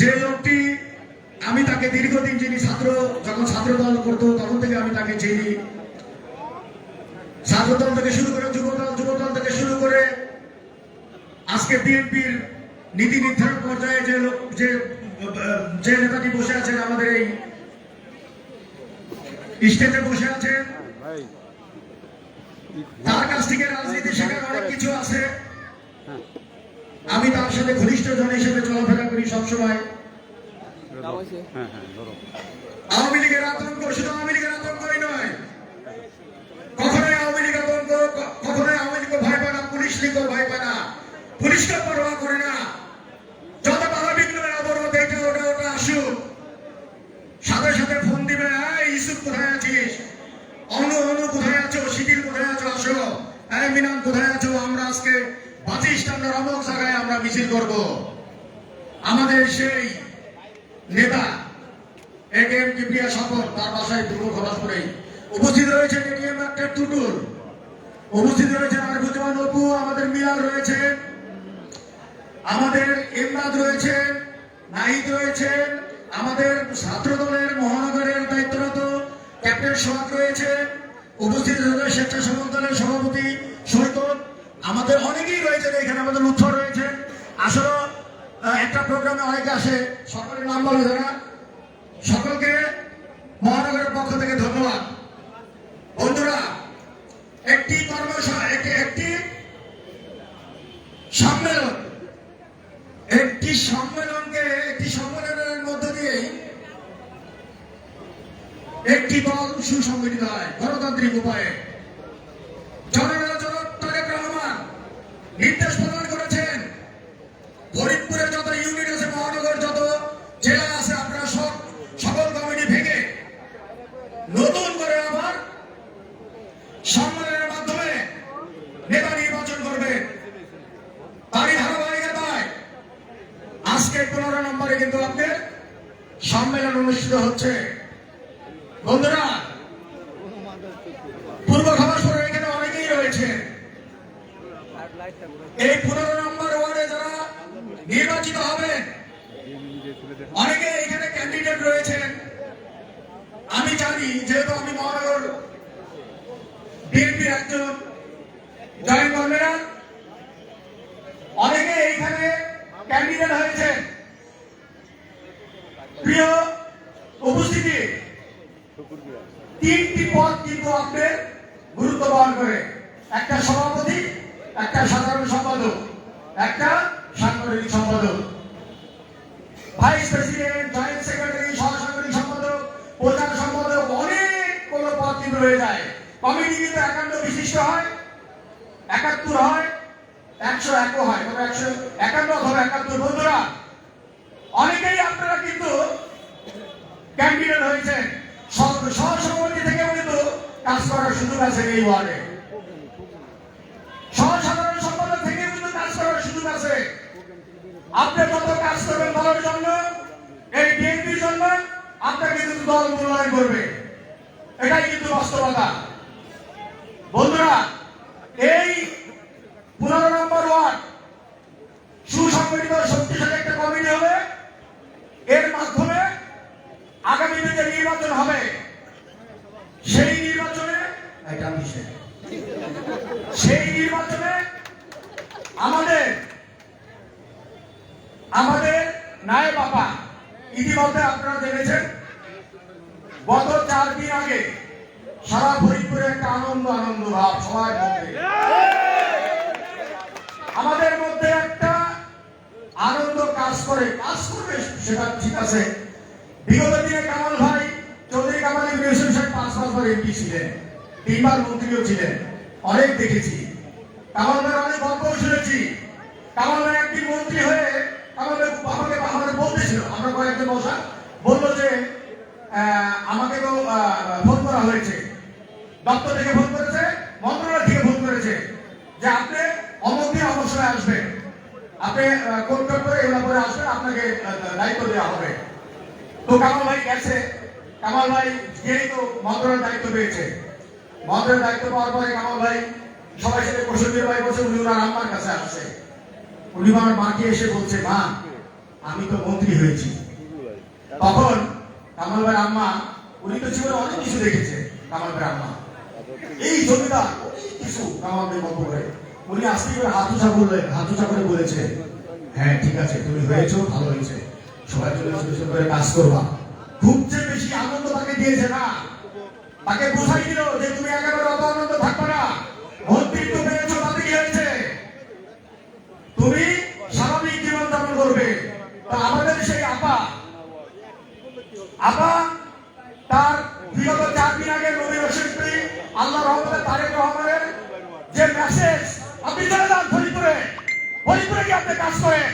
যে লোকটি আমি তাকে দীর্ঘদিন যিনি ছাত্র, যখন ছাত্র দল করতো, তখন থেকে আমি তাকে চিনি ছাত্রদল থেকে শুরু করে যুবদল যুবদল থেকে শুরু করে আজকে বিএনপির নীতি নির্ধারণ পর্যায়ে যে লোক, যে যে নেতাটি বসে আছেন আমাদের এই স্টেজে বসে আছেন, তার কাছ থেকে রাজনীতি শেখার অনেক কিছু আছে। আমি তার সাথে ঘনিষ্ঠ জন হিসেবে চলাফেরা করি সবসময়। আওয়ামী লীগের আতঙ্ক, শুধু আওয়ামী লীগের আতঙ্কই নয়। কখনোই আওয়ামী লীগ আতঙ্ক, কখনোই আওয়ামী লীগ ভয় পায় না, পুলিশ লীগও ভয় পায় না। পুলিশকে পরোয়া করে না। যত বাধা বিঘ্নের অবরোধ এটা ওটা ওটা আসুক। সাথে সাথে ফোন দিবে কোথায় আছিস? অনু অনু, কোথায় আছো? শিথিল, কোথায় আছো? আসো। এই মিনান কোথায় আছো? আমরা আজকে বাজি স্ট্যান্ডের অমুক জায়গায় আমরা মিছিল করব। আমাদের সেই নেতা এটিএম কিপ্রিয়া সফর তার বাসায় পূর্ব খলাসপুরেই উপস্থিত রয়েছেন এটিএম একটা টুটুল। উপস্থিত রয়েছেন আরবুজ্জামান অপু, আমাদের মিলাল রয়েছেন, আমাদের ইমরাজ রয়েছেন, নাহিদ রয়েছেন, আমাদের ছাত্র দলের মহানগরের দায়িত্বরত ক্যাপ্টেন সোহাগ রয়েছেন, উপস্থিত স্বেচ্ছাসেবক দলের সভাপতি সৈকত আমাদের অনেকেই রয়েছেন এখানে আমাদের লুৎফ রয়েছে। আসলে একটা প্রোগ্রামে অনেকে আসে, সকলের নাম বলে যারা সকলকে মহানগরের পক্ষ থেকে ধন্যবাদ। বন্ধুরা, একটি কর্মশালা একটি সম্মেলন। একটি সম্মেলনকে, একটি সম্মেলনের মধ্য দিয়েই একটি দল সুসংগঠিত হয়, গণতান্ত্রিক উপায়ে জননেতা জনাব তারেক রহমান নির্দেশ প্রদান করেছেন ফরিদপুরের যত ইউনিট আছে মহানগর যত জেলা আছে আপনারা সব সকল কমিটি ভেঙে নতুন করে আবার সম্মেলনের মাধ্যমে নেতা নির্বাচন করবে তারই ধারাবাহিকতায় আজকে পনেরো নম্বরে কিন্তু আপনার সম্মেলন অনুষ্ঠিত হচ্ছে বন্ধুরা পূর্ব খবর এখানে অনেকেই রয়েছে এই পনেরো নম্বর ওয়ার্ডে যারা নির্বাচিত হবেন অনেকে এখানে ক্যান্ডিডেট রয়েছেন আমি জানি যেহেতু আমি মহানগর বিএনপির একজন জয়েন্ট কনভেনার অনেকে এইখানে ক্যান্ডিডেট হয়েছেন প্রিয় উপস্থিতি, তিনটি পদ কিন্তু আপনার গুরুত্ব বহন করে। একটা সভাপতি, একটা সাধারণ সম্পাদক, একটা সাংগঠনিক সম্পাদক। ভাইস প্রেসিডেন্ট জয়েন্ট সেক্রেটারি সহসাংগঠনিক সম্পাদক, প্রধান সম্পাদক অনেক কোন পদ কিন্তু রয়ে যায়। কমিটি কিন্তু একান্ন বিশিষ্ট হয়, একাত্তর হয়। একশো এক হয় তবে একশো একান্ন অথবা একাত্তর বন্ধুরা, অনেকেই আপনারা কিন্তু ক্যান্ডিডেট হয়েছেন। সহ- সহসভাপতি থেকেও কিন্তু কাজ করার সুযোগ আছে এই ওয়ার্ডে সহসাধারণ সম্পাদক থেকেও কিন্তু কাজ করার সুযোগ আছে। আপনি যত কাজ করবেন দলের জন্য? এই বিএনপির জন্য আপনাকে কিন্তু দল মূল্যায়ন করবে। এটাই কিন্তু বাস্তবতা। বন্ধুরা এই পনেরো নম্বর ওয়ার্ড সুসংগঠিত শক্তিশালী একটা কমিটি হবে এর মাধ্যমে আগামী দিনে নির্বাচন হবে সেই নির্বাচনে এটা বিষয় সেই নির্বাচনে আমাদের আমাদের নায়ে বাবা ইতিমধ্যে আপনারা জেনেছেন গত চার দিন আগে সারা ফরিদপুরে একটা আনন্দ আনন্দ ভাব সবার মধ্যে আমাদের মধ্যে একটা আনন্দ কাজ করে কাজ করবে সেটা ঠিক আছে বিগত দিনে কামাল ভাই চৌধুরী কামাল ইউনিভার্সিটি সাহেব পাঁচ পাঁচবার এমপি ছিলেন তিনবার মন্ত্রীও ছিলেন অনেক দেখেছি কামাল ভাই অনেক গল্প শুনেছি কামাল ভাই একটি মন্ত্রী হয়ে কামাল ভাই আমাকে আমাদের বলতেছিল আমরা কয়েকজন বসা বলল যে আহ, আমাকে তো আহ, ফোন করা হয়েছে দপ্তর থেকে ফোন করেছে, মন্ত্রণালয় থেকে ফোন করেছে যে আপনি অমুক দিন অবশ্যই আসবেন আপনি কোন করে এগুলো করে আসবেন, আপনাকে দায়িত্ব দেওয়া হবে। তো কামাল ভাই গেছে। কামাল ভাই গিয়েই তো মন্ত্রণালয়ের দায়িত্ব পেয়েছে। মন্ত্রণালয়ের দায়িত্ব পাওয়ার পরে কামাল ভাই সবাই সাথে প্রসঙ্গের ভাই বসে উনি ওনার আম্মার কাছে আসছে। উনি আমার মাকে এসে বলছে, মা, আমি তো মন্ত্রী হয়েছি। তখন কামাল ভাই আম্মা, উনি তো জীবনে অনেক কিছু দেখেছে, কামাল ভাই আম্মা। এই অনেক কিছু কামাল ভাই করে। উনি আজকে করে হাত উঁচা করলেন, হাত উঁচা করে বলেছে হ্যাঁ ঠিক আছে, তুমি হয়েছো, ভালো হয়েছে। সবাই ছোট ছোট করে কাজ করবা। খুব যে বেশি আনন্দ তাকে দিয়েছে না। তাকে বোঝাই দিল যে তুমি একেবারে অত আনন্দ থাকবে না। মন্ত্রিত্ব পেয়েছ তাতে কি হয়েছে? তুমি স্বাভাবিক জীবন যাপন করবে। তা আমাদের সেই আপা তার বিগত চার দিন আগে নবীর শিল্পী আল্লাহ রহমতে তারেক রহমানের যে মেসেজ আপনি চলে যান ফরিদপুরে ফরিদপুরে গিয়ে আপনি কাজ করেন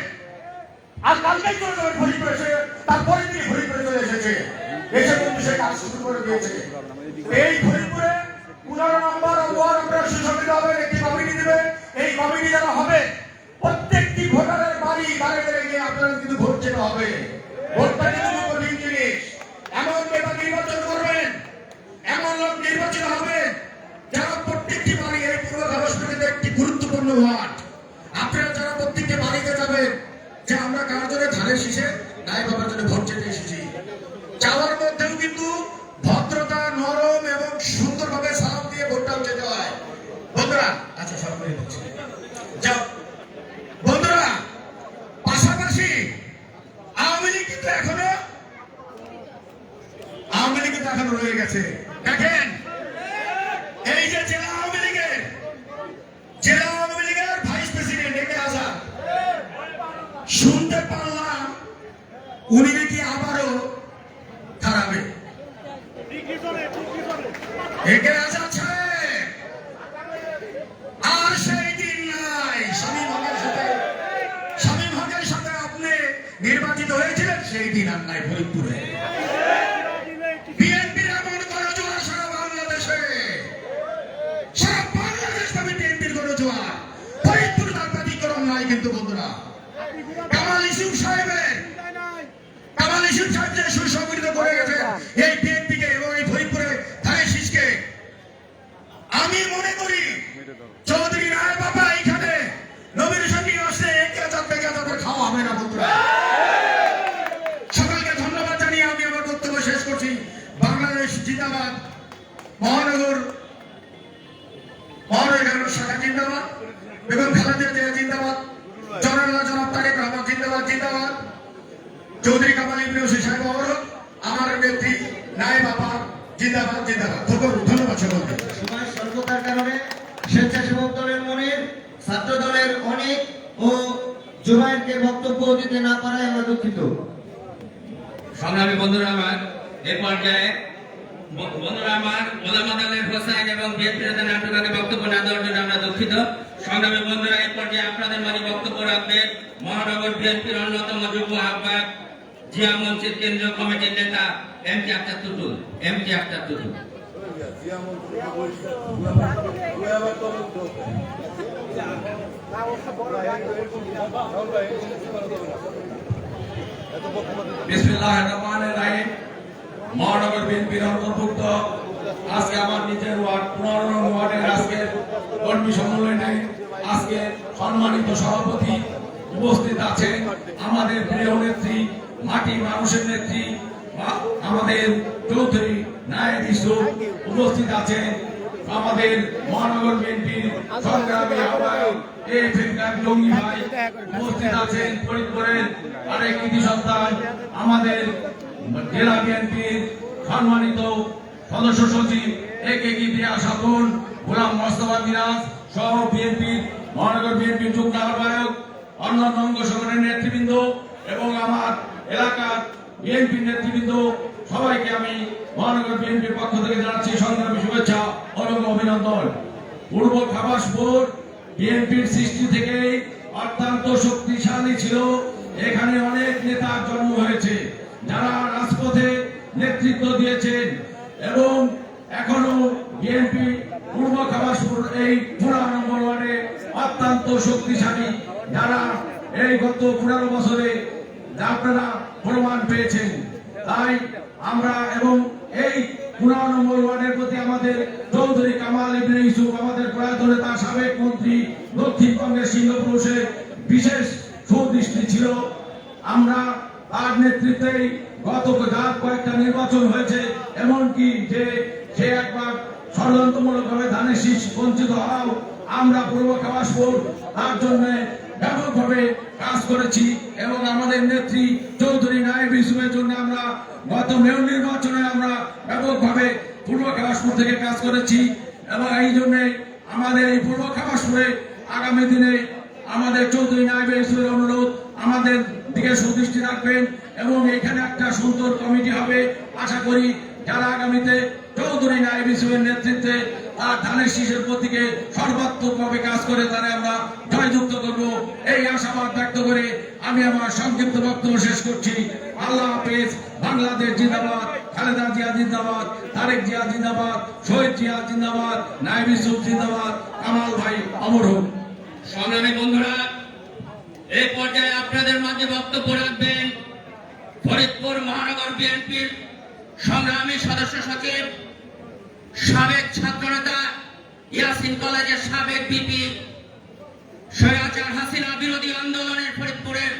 আর কালকেই চলে যাবেন ফরিদপুরে সে তারপরে তিনি ফরিদপুরে চলে এসেছে এসে কিন্তু সে কাজ শুরু করে দিয়েছে। এই ফরিদপুরে পনেরো নম্বর ওয়ার্ড হবে একটি কমিটি দেবে। এই কমিটি যারা হবে, প্রত্যেকটি ভোটারের বাড়ি বাড়ি গিয়ে আপনারা কিন্তু ভোট যেতে হবে। ভোটটা কিন্তু কঠিন জিনিস এমন নেতা নির্বাচন করবেন এমন লোক নির্বাচিত হবে যারা প্রত্যেকটি বাড়ি এই পূর্ব ঘাটস্থলীতে একটি গুরুত্বপূর্ণ ওয়ার্ড আপনারা যারা প্রত্যেকটি বাড়িতে যাবেন যে আমরা কার জন্য ধানের শীষে নাই বাবার জন্য ভোট চেতে এসেছি যাওয়ার মধ্যেও কিন্তু ভদ্রতা নরম এবং সুন্দরভাবে সালাম দিয়ে ভোটটাও যেতে হয় বন্ধুরা আচ্ছা সব করে দিচ্ছি যাও। বন্ধুরা, পাশাপাশি আওয়ামী লীগ কিন্তু এখনও আওয়ামী লীগ কিন্তু এখনও রয়ে গেছে। দেখেন মহানগর বিএনপির অন্যতম বিএনপির অন্তর্ভুক্ত। আজকে আমার নিজের ওয়ার্ড, পনেরো ওয়ার্ডের আজকে কর্মী সম্মেলনে আজকে সম্মানিত সভাপতি উপস্থিত আছে আমাদের প্রিয় নেত্রী, মাটি মানুষের নেত্রী আমাদের চৌধুরী ইসুফ উপস্থিত আছেন আমাদের মহানগর বিএনপির সংগ্রামী আহ্বায়ক জঙ্গি ভাই উপস্থিত আছেন ফরিদপুরের আরেক কৃতি সন্তান, আমাদের জেলা বিএনপির সম্মানিত সদস্য সচিব এ কে কিবরিয়া খাতুন গোলাম মোস্তফা মিরাজ সহ বিএনপির মহানগর বিএনপির যুগ্ম আহ্বায়ক, অন্যান্য অঙ্গ সংগঠনের নেতৃবৃন্দ এবং আমার এলাকার বিএনপির নেতৃবৃন্দ, সবাইকে আমি মহানগর বিএনপির পক্ষ থেকে জানাচ্ছি সংগ্রামী শুভেচ্ছা এবং অভিনন্দন। পূর্ব খাবাসপুর বিএনপির সৃষ্টি থেকে অত্যন্ত শক্তিশালী ছিল। এখানে অনেক নেতার জন্ম হয়েছে, যারা রাজপথে নেতৃত্ব দিয়েছেন এবং এখনও বিএনপি পূর্ব খাবাসপুর এই পুরা নম্বর ওয়ার্ডে অত্যন্ত শক্তিশালী যারা এই গত পনেরো বছরে আপনারা প্রমাণ পেয়েছেন। তাই আমরা এবং এই পনেরো নম্বর ওয়ার্ডের প্রতি আমাদের চৌধুরী কামাল ইবনে আমাদের সাবেক মন্ত্রী বিশেষ সুদৃষ্টি ছিল। আমরা তার নেতৃত্বেই গত কয়েকটা নির্বাচন হয়েছে, এমনকি যে সে একবার ষড়যন্ত্রমূলকভাবে ধানের শীষ বঞ্চিত হওয়াও আমরা পূর্ব খাবাসপুর তার জন্য ব্যাপকভাবে কাজ করেছি এবং আমাদের নেত্রী চৌধুরী নায়েব ইসুমের জন্য আমরা গত মেয়র নির্বাচনে আমরা ব্যাপকভাবে পূর্ব থেকে কাজ করেছি এবং এই জন্যে আমাদের এই পূর্ব আগামী দিনে আমাদের চৌধুরী নায়েব ইসুমের অনুরোধ আমাদের দিকে সুদৃষ্টি রাখবেন এবং এখানে একটা সুন্দর কমিটি হবে। আশা করি যারা আগামীতে চৌধুরী নায়েব ইসুমের নেতৃত্বে তার ধানের শীষের প্রতীকে সর্বাত্মকভাবে কাজ করে তারা আমরা জয়যুক্ত করব। এই আশাবাদ ব্যক্ত করে আমি আমার সংক্ষিপ্ত বক্তব্য শেষ করছি। আল্লাহ হাফেজ, বাংলাদেশ জিন্দাবাদ, খালেদা জিয়া জিন্দাবাদ, তারেক জিয়া জিন্দাবাদ, শহীদ জিয়া জিন্দাবাদ, নায়েব ইসুফ জিন্দাবাদ, কামাল ভাই, অমর হোক। সংগ্রামী বন্ধুরা এই পর্যায়ে আপনাদের মাঝে বক্তব্য রাখবেন ফরিদপুর মহানগর বিএনপির সংগ্রামী সদস্য সচিব সাবেক ছাত্রনেতা ইয়াসিন কলেজের সাবেক বিপি স্বৈরাচার হাসিনা বিরোধী আন্দোলনের ফরিদপুরের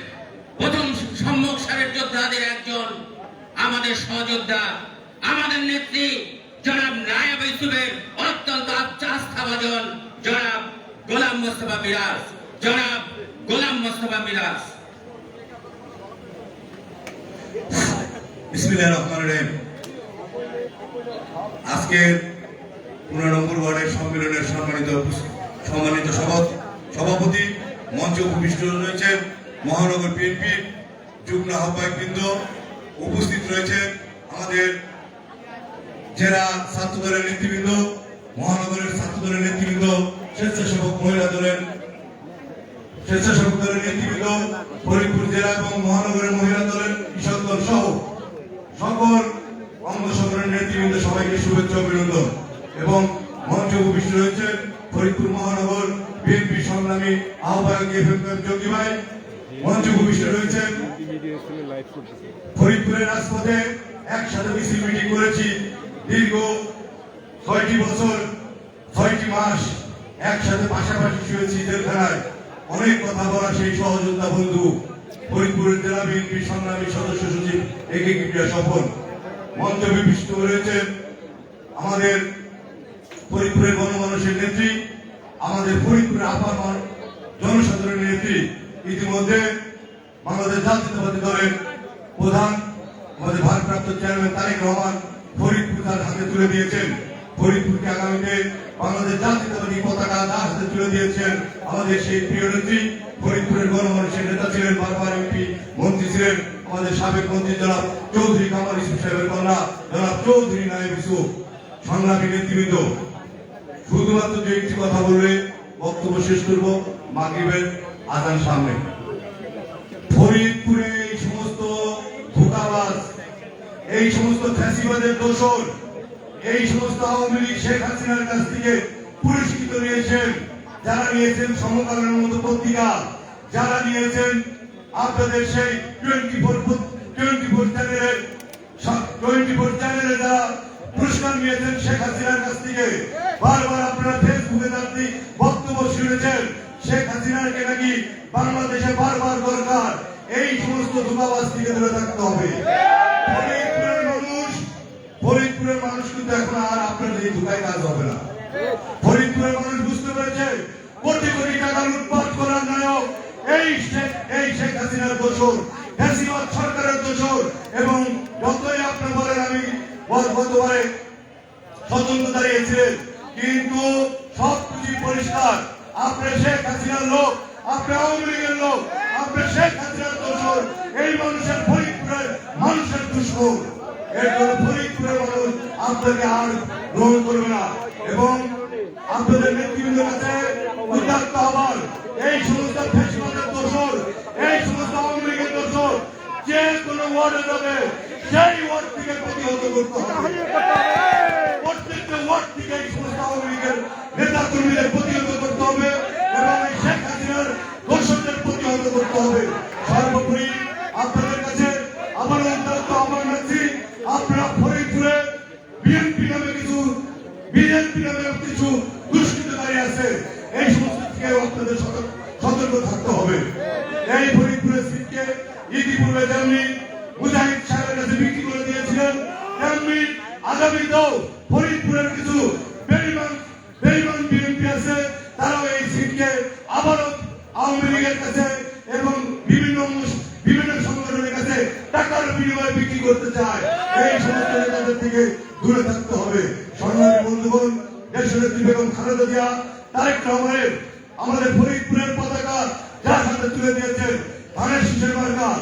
প্রথম সম্মুখ সারের যোদ্ধাদের একজন, আমাদের সহযোদ্ধা, আমাদের নেত্রী জনাব নায়াব ইসুফের অত্যন্ত আস্থাভাজন জনাব গোলাম মোস্তফা মিরাজ, জনাব গোলাম মোস্তফা মিরাজ। বিসমিল্লাহির রহমানির রহিম। আজকের পনেরো নম্বর ওয়ার্ডের সম্মেলনের সম্মানিত সম্মানিত সভা- সভাপতি, মঞ্চে উপবিষ্ট রয়েছেন মহানগর বিএনপির যুগ্ম আহ্বায়কবৃন্দ, উপস্থিত রয়েছেন আমাদের জেলা ছাত্র দলের নেতৃবৃন্দ, মহানগরের ছাত্র দলের নেতৃবৃন্দ, স্বেচ্ছাসেবক মহিলা দলের স্বেচ্ছাসেবক দলের নেতৃবৃন্দ, ফরিদপুর জেলা এবং মহানগরের মহিলা দলের কৃষক দল সহ সকল অঙ্গ সংগঠনের নেতৃবৃন্দ সবাইকে শুভেচ্ছা অভিনন্দন এবং মঞ্চে উপবিষ্ট রয়েছেন ফরিদপুর মহানগর বিএনপি সংগ্রামী আহ্বায়ক এফ এম যোগী ভাই। মঞ্চে উপবিষ্ট করতেছে ফরিদপুরের রাজপথে একসাথে মিছিল মিটিং করেছি। দীর্ঘ ছয়টি বছর, ছয়টি মাস একসাথে পাশাপাশি শুয়েছি জেলখানায়। অনেক কথা বলা সেই সহযোদ্ধা বন্ধু ফরিদপুরের জেলা বিএনপি সংগ্রামী সদস্য সচিব একে ক্রিয়া সফল মঞ্চ বিশিষ্ট রয়েছেন আমাদের ফরিদপুরের গণমানুষের নেত্রী, আমাদের ফরিদপুরের আপার জনসাধারণের নেত্রী, ইতিমধ্যে বাংলাদেশ জাতীয়তাবাদী দলের প্রধান, আমাদের ভারপ্রাপ্ত চেয়ারম্যান তারেক রহমান ফরিদপুর তার হাতে তুলে দিয়েছেন। ফরিদপুরকে আগামীতে বাংলাদেশ জাতীয়তাবাদী পতাকা তার হাতে তুলে দিয়েছেন আমাদের সেই প্রিয় নেত্রী। ফরিদপুরের গণমানুষের নেতা ছিলেন বারবার এমপি মন্ত্রী ছিলেন আমাদের সাবেক মন্ত্রী জনাব চৌধুরী কামাল ইসুফ সাহেবের কন্যা, জনাব চৌধুরী নায়েব ইসুফ সংগ্রামী নেতৃবৃন্দ, শুধুমাত্র যে একটি কথা বললে বক্তব্য শেষ করব, মাগরিবের আজান সামনে। ফরিদপুরে এই সমস্ত ধোকাবাজ এই সমস্ত ফ্যাসিবাদের দোষর, এই সমস্ত আওয়ামী লীগ শেখ হাসিনার কাছ থেকে পুরস্কৃত নিয়েছেন, যারা নিয়েছেন সমকালের মতো পত্রিকা, যারা নিয়েছেন আপনাদের সেই টোয়েন্টি ফোর টোয়েন্টি ফোর চ্যানেলের টোয়েন্টি ফোর চ্যানেলে যারা পুরস্কার নিয়েছেন শেখ হাসিনার কাছ থেকে। বারবার আপনারা ফেসবুকে তার বক্তব্য শুনেছেন, শেখ হাসিনাকে নাকি বাংলাদেশে বারবার দরকার। এই সমস্ত ধোকাবাজ থেকে দূরে থাকতে হবে। ফরিদপুরের মানুষ ফরিদপুরের মানুষ কিন্তু এখন আর এই ধোকায় কাজ হবে না। ফরিদপুরের মানুষ বুঝতে পেরেছে, কোটি কোটি টাকা লুটপাট করার নায়ক এই শেখ এই শেখ হাসিনার দোষর ফ্যাসিবাদ সরকারের দোষর। এবং যতই আপনি বলেন আমি গত- গতবারে স্বতন্ত্র কিন্তু সব কিছু পরিষ্কার। আপনি শেখ হাসিনার লোক, আপনি আওয়ামী লীগের লোক, আপনি শেখ হাসিনার দোষর। এই মানুষের ফরিদপুরের মানুষের দুশ্মন। এর ফরিদপুরের মানুষ আপনাকে আর গ্রহণ করবে না। এবং আপনাদের নেতৃবৃন্দের কাছে উদ্যাত্ত আহ্বান, এই সমস্ত ফেসিবাদের দোষর, এই সমস্ত আওয়ামী লীগের দোষর, যে কোনো ওয়ার্ডে যাবে সেই ওয়ার্ড প্রতিহত করতে হবে।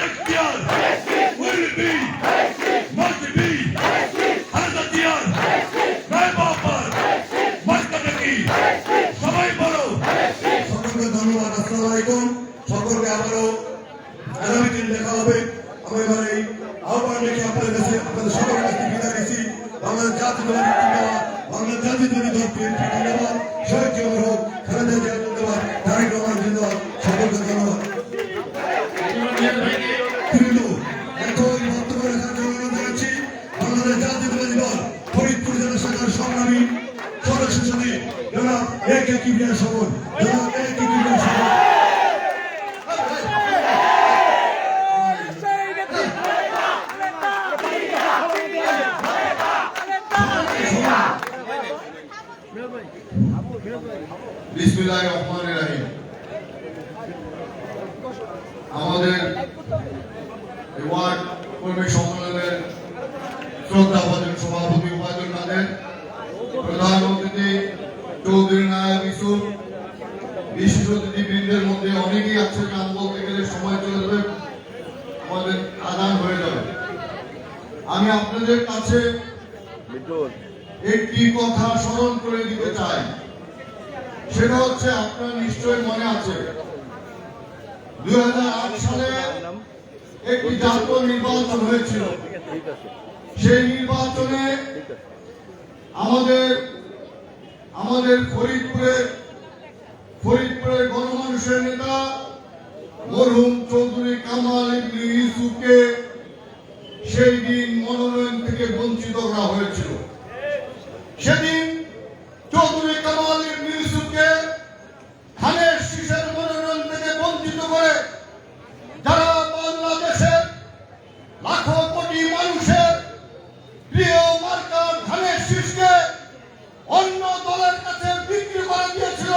What if God? Would it be? একটি কথা স্মরণ করে দিতে চাই। সেটা হচ্ছে আপনার নিশ্চয় মনে আছে। দুই হাজার আট সালে একটি জাতীয় নির্বাচন হয়েছিল। সেই নির্বাচনে আমাদের আমাদের ফরিদপুরের ফরিদপুরের গণমানুষের নেতা মরহুম চৌধুরী কামাল ইবনে ইউসুফকে সেই দিন মনোনয়ন থেকে বঞ্চিত করা হয়েছিল। সেদিন চৌধুরী কামালের মিউসুফকে ধানের শীষের মনোনয়ন থেকে বঞ্চিত করে যারা বাংলাদেশের লাখো কোটি মানুষের প্রিয় মার্কার ধানের শীষকে অন্য দলের কাছে বিক্রি করে দিয়েছিল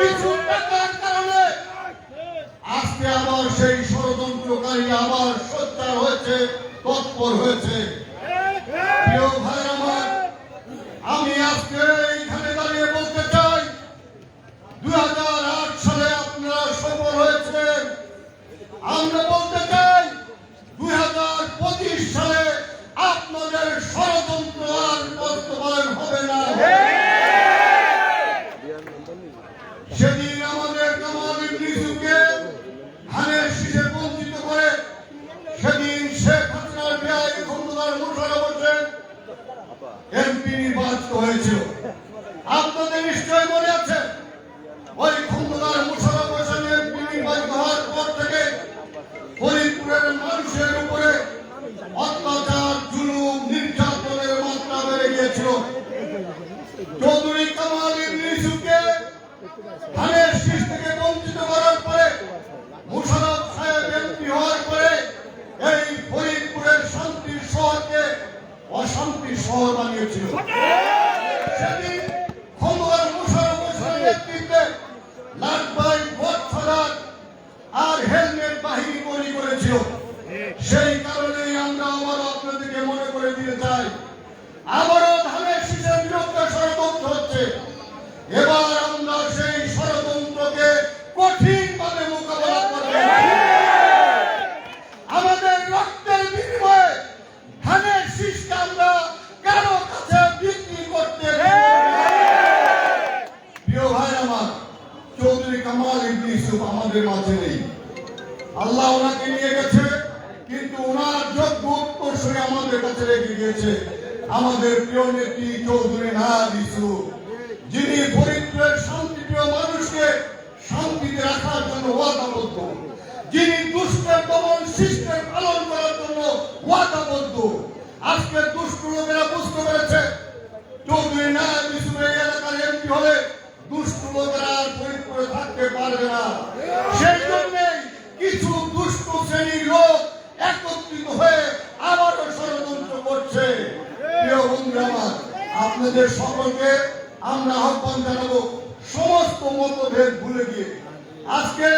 কিছু টাকার কারণে। আজকে আবার সেই ষড়যন্ত্রকারী আবার সোচ্চার হয়েছে, তৎপর হয়েছে। ধানের শীষ আমাদের প্রিয় নেত্রী চৌধুরী না ইসু যিনি ফরিদপুরের শান্তিপ্রিয় মানুষকে শান্তিতে রাখার জন্য ওয়াদাবদ্ধ, যিনি দুষ্টের দমন শিষ্টের পালন করার জন্য ওয়াদাবদ্ধ। আজকে দুষ্ট লোকেরা বুঝতে পেরেছে, চৌধুরী নায়াব ইসু এই এলাকার এমপি হলে দুষ্ট লোকেরা আর থাকতে পারবে না। সেই জন্যই কিছু দুষ্ট শ্রেণির লোক একত্রিত হয়ে আবারও ষড়যন্ত্র করছে। আপনাদের সকলকে আমরা আহ্বান জানাব সমস্ত মতভেদ ভুলে গিয়ে। আজকে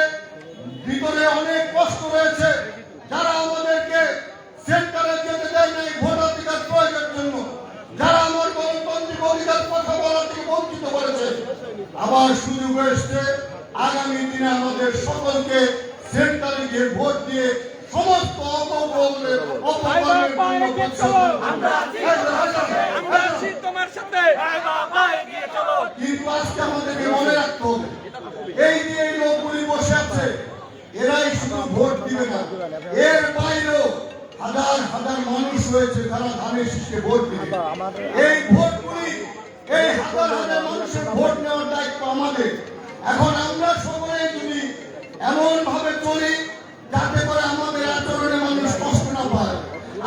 ভিতরে অনেক কষ্ট রয়েছে, যারা আমাদেরকে সেন্টারে যেতে দেয় নাই ভোটাধিকার প্রয়োগের জন্য, যারা আমার গণতান্ত্রিক অধিকার কথা বলার থেকে বঞ্চিত করেছে। আবার সুযোগ এসছে, আগামী দিনে আমাদের সকলকে সেন্টারে গিয়ে ভোট দিয়ে সমস্ত অপকর্মের অপকর্মের জন্য আমরা আছি। তোমার সাথে। কিন্তু আজকে আমাদেরকে মনে রাখতে হবে। এই যে এই লোকগুলি বসে আছে। এরাই শুধু ভোট দিবে না। এর বাইরেও হাজার হাজার মানুষ রয়েছে যারা ধানের শীষকে ভোট দিবে। এই ভোটগুলি এই হাজার হাজার মানুষের ভোট নেওয়ার দায়িত্ব আমাদের। এখন আমরা সকলে যদি এমন ভাবে চলি যাতে করে আমাদের আচরণে মানুষ কষ্ট না পায়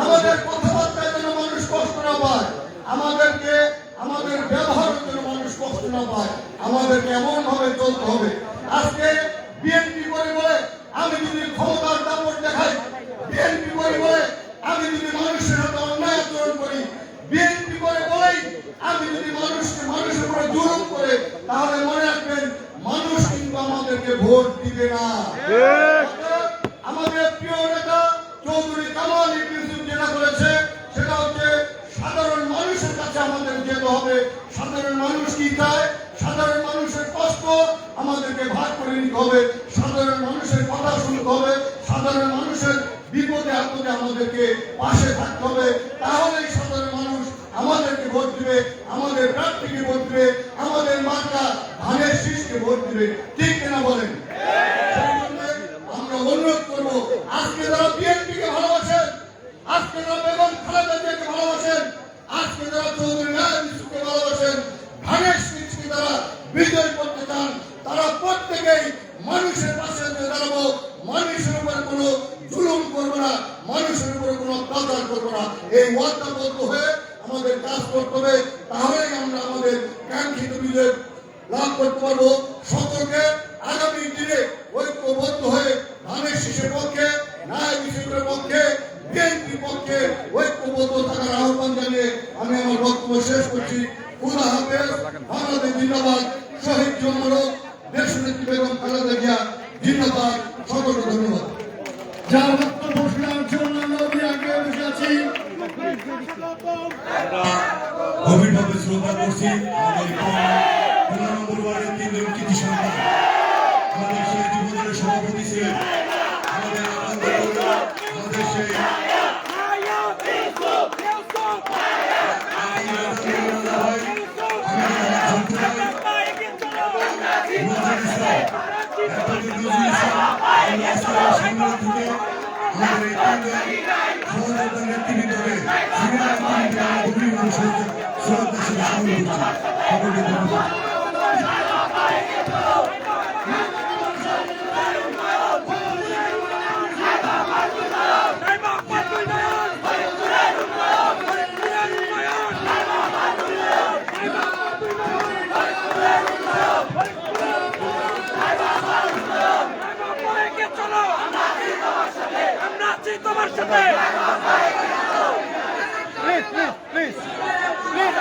আমাদের কথাবার্তায় যেন মানুষ কষ্ট না পায় আমাদেরকে, আমাদের ব্যবহারের জন্য মানুষ কষ্ট না পায়। আমাদেরকে এমন ভাবে চলতে হবে। আজকে বিএনপি করে বলে, আমি যদি ক্ষমতার দাপট দেখাই, বিএনপি করে বলে, আমি যদি মানুষের সাথে অন্যায় আচরণ করি, বিএনপি করে বলেই আমি যদি মানুষকে মানুষের উপরে জুলুম করে, তাহলে মনে রাখবেন, মানুষ কিন্তু আমাদেরকে ভোট দিবে না। হবে। সাধারণ মানুষ কি চায়? সাধারণ মানুষের কষ্ট আমাদেরকে ভাগ করে নিতে হবে। সাধারণ মানুষের কথা শুনতে হবে। সাধারণ মানুষের বিপদে আপদে আমাদেরকে পাশে থাকতে হবে। তাহলেই সাধারণ মানুষ আমাদেরকে ভোট দিবে, আমাদের প্রার্থীকে ভোট দিবে, আমাদের মার্কা ধানের শীষকে ভোট দিবে। ঠিক কিনা বলেন? আমরা অনুরোধ করব, আজকে যারা বিএনপি কে ভালোবাসেন, আজকে যারা বেগম খালেদা জিয়াকে ভালোবাসেন আজকে যারা চৌধুরী নারায়ণ ইসুকে ভালোবাসেন ধানের শীষকে যারা বিজয় করতে চান, তারা প্রত্যেকেই মানুষের পাশে দাঁড়াবো। মানুষের উপর কোনো জুলুম করব না, মানুষের উপর কোনো অত্যাচার করব না। এই ওয়াদাবদ্ধ হয়ে আমাদের কাজ করতে হবে, তাহলেই আমরা আমাদের কাঙ্ক্ষিত বিজয় লাভ করতে পারব। সকলকে আগামী দিনে ঐক্যবদ্ধ হয়ে ধানের শীষের পক্ষে ন্যায় বিশেষের পক্ষে বিএনপি পক্ষে ঐক্যবদ্ধ থাকার আহ্বান জানিয়ে আমি আমার করছি খুদা হাফেজ বাংলাদেশ জিন্দাবাদ। শহীদ জমরক ধন্যবাদ আমরা আছি তোমার সাথে প্লিজ প্লিজ প্লিজ প্লিজ আদান দিয়ে দিন আদান কর্মী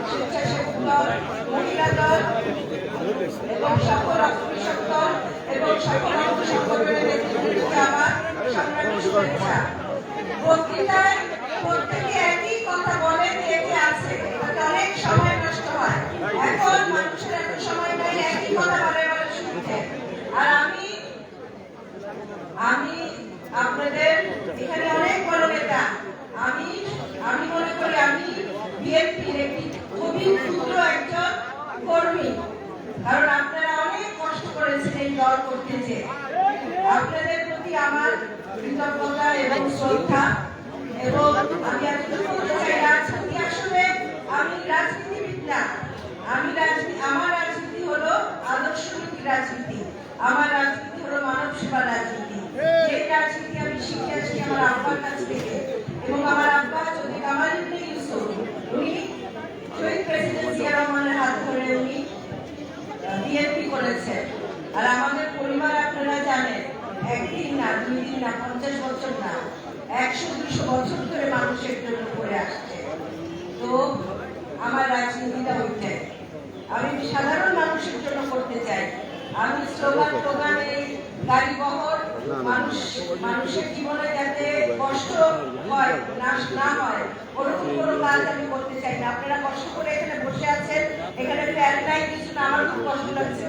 স্বেচ্ছাসেবক মহিলা দল এবং সকল অগ্নিশক দল এবং সকল সংগঠনের নেতৃবৃন্দকে আমার সংগ্রামী শুভেচ্ছা বক্তৃতায় প্রত্যেকে একই কথা বলেন একই আছে তাতে সময় নষ্ট হয় এখন মানুষের আর আমি আপনাদের এখানে অনেক বড় আমি আমি মনে করি আমি বিএনপির একটি খুবই ক্ষুদ্র একজন কর্মী কারণ আপনারা অনেক কষ্ট করেছেন এই দল করতে যে। আপনাদের প্রতি আমার কৃতজ্ঞতা এবং শ্রদ্ধা। এবং আমি আজকে বলতে চাই, রাজনীতি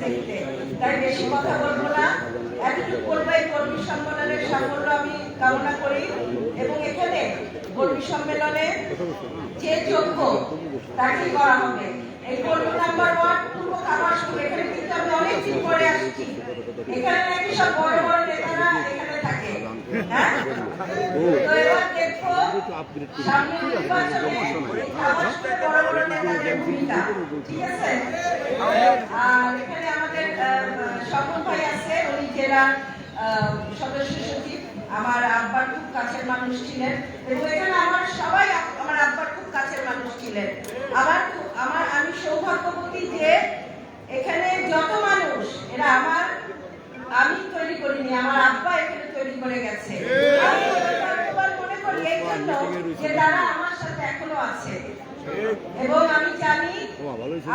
দেখতে। তাই বেশি কথা বলব না। এতটুকু বলব কর্মী সম্মেলনের সাফল্য আমি কামনা করি। এবং এখানে কর্মী সম্মেলনে যে যোগ্য, তাকেই করা হবে। এই কর্মী নাম্বার ওয়ান পূর্ব কামারপুর এখানে কিন্তু আমি অনেকদিন পরে আসছি। এখানে নাকি সব বড় বড় নেতারা এখানে এখানে আমাদের সদস্য সচিব আমার আব্বার খুব কাছের মানুষ ছিলেন এবং এখানে আমার সবাই আমার আব্বার খুব কাছের মানুষ ছিলেন আমার আমার আমি সৌভাগ্যবতী যে এখানে যত মানুষ এরা আমার আমি তৈরি করিনি আমার আব্বা এখানে তৈরি করে গেছে। আমি মনে করি এই জন্য যে তারা আমার সাথে এখনও আছে। এবং আমি জানি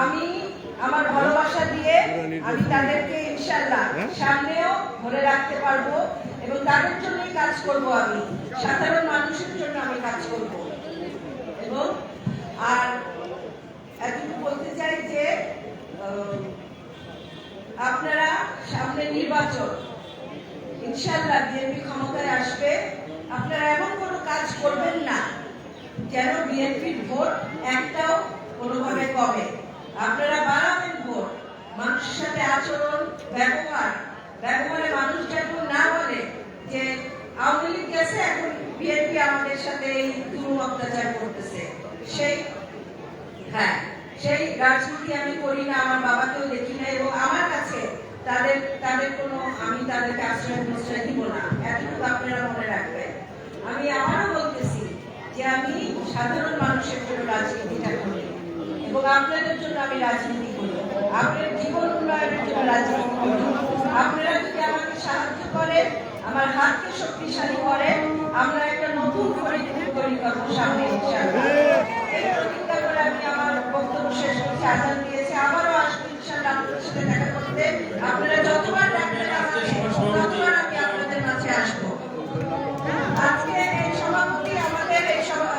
আমি আমার ভালোবাসা দিয়ে আমি তাদেরকে ইনশাল্লাহ সামনেও ধরে রাখতে পারব এবং তাদের জন্যই কাজ করব আমি। সাধারণ মানুষের জন্য আমি কাজ করব। এবং আর এতটুকু বলতে চাই যে আপনারা সামনে নির্বাচন ইনশাল্লাহ বিএনপি ক্ষমতায় আসবে। আপনারা এমন কোনো কাজ করবেন না যেন বিএনপির ভোট একটাও কোনোভাবে কমে। আপনারা বাড়াবেন ভোট, মানুষের সাথে আচরণ, ব্যবহার, ব্যবহারে মানুষ যেন না বলে যে আওয়ামী লীগ গেছে, এখন বিএনপি আমাদের সাথে এই তুরুম অত্যাচার করতেছে। সেই হ্যাঁ। সেই রাজনীতি আমি করি না, আমার বাবাকেও দেখি না এবং আমার কাছে তাদের তাদের কোনো, আমি তাদেরকে আশ্রয়, প্রশ্রয় দিব না। এতটুকু আপনারা মনে রাখবেন। আমি আবারও বলতেছি যে আমি সাধারণ মানুষের জন্য রাজনীতিটা করি এবং আপনাদের জন্য আমি রাজনীতি করি। আপনার জীবন উন্নয়নের জন্য রাজনীতি করি। আপনারা যদি আমাকে সাহায্য করেন, আমার হাতকে শক্তিশালী করেন আমরা একটা নতুন পরিস্থিতি তৈরি করব সামনে। করে আমি আমার বক্তব্য শেষ করছি আজান দিয়েছি। আবারও আসব ইনশাআল্লাহ আপনাদের সাথে দেখা করতে। আপনারা যতবার ডাকবেন আমাকে ততবার আমি আপনাদের মাঝে আসব। আজকে এই সভাপতি আমাদের এই সভা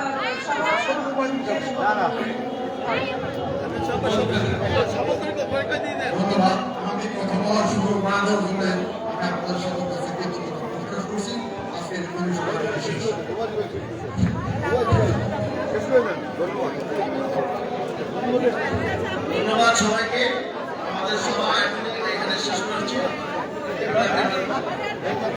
সভা শেষ করব। ধন্যবাদ আমাকে কথা বলার সুযোগ না দেওয়ার জন্য আমি আপনাদের সকল কাছে প্রকাশ করছি। আজকের ধন্যবাদ সবাইকে। আমাদের সবাই এখানে শেষ করছি।